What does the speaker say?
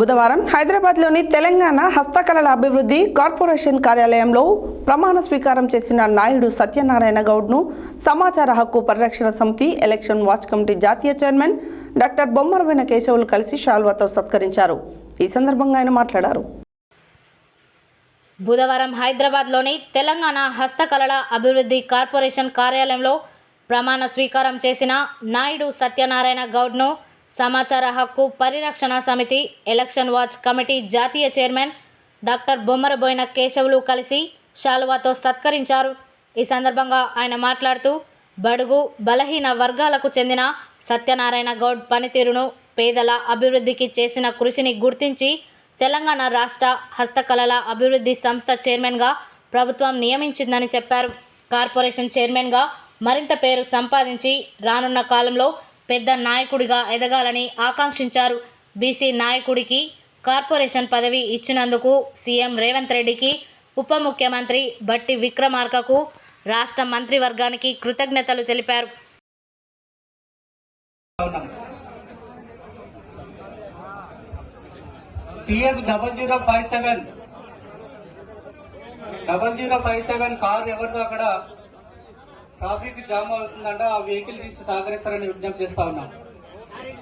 బుధవారం హైదరాబాద్లోని తెలంగాణ హస్తకళల అభివృద్ధి కార్పొరేషన్ కార్యాలయంలో ప్రమాణ స్వీకారం చేసిన నాయుడు సత్యనారాయణ గౌడ్ను సమాచార హక్కు పరిరక్షణ సమితి ఎలక్షన్ వాచ్ కమిటీ జాతీయ చైర్మన్ డాక్టర్ బొమ్మరవైన కేశవులు కలిసి షాల్వాతో సత్కరించారు. ఈ సందర్భంగా ఆయన మాట్లాడారు. బుధవారం హైదరాబాద్లోని తెలంగాణ హస్తకళల అభివృద్ధి కార్పొరేషన్ కార్యాలయంలో ప్రమాణ స్వీకారం చేసిన నాయుడు సత్యనారాయణ గౌడ్ను సమాచార హక్కు పరిరక్షణ సమితి ఎలక్షన్ వాచ్ కమిటీ జాతీయ చైర్మన్ డాక్టర్ బొమ్మరబోయిన కేశవులు కలిసి శాలువాతో సత్కరించారు. ఈ సందర్భంగా ఆయన మాట్లాడుతూ బడుగు బలహీన వర్గాలకు చెందిన సత్యనారాయణ గౌడ్ పనితీరును పేదల అభివృద్ధికి చేసిన కృషిని గుర్తించి తెలంగాణ రాష్ట్ర హస్తకళల అభివృద్ధి సంస్థ చైర్మన్గా ప్రభుత్వం నియమించిందని చెప్పారు. కార్పొరేషన్ చైర్మన్గా మరింత పేరు సంపాదించి రానున్న కాలంలో పెద్ద నాయకుడిగా ఎదగాలని ఆకాంక్షించారు. బీసీ నాయకుడికి కార్పొరేషన్ పదవి ఇచ్చినందుకు సీఎం రేవంత్ రెడ్డికి ఉప ముఖ్యమంత్రి బట్టి విక్రమార్కకు రాష్ట్ర మంత్రివర్గానికి కృతజ్ఞతలు తెలిపారు. TS double zero five seven double zero five seven car ఎవరిదో అక్కడ ట్రాఫిక్ జామ్ అవుతుందంట ఆ వెహికల్ తీసి సహకరిస్తారని విజ్ఞప్తి చేస్తా ఉన్నాం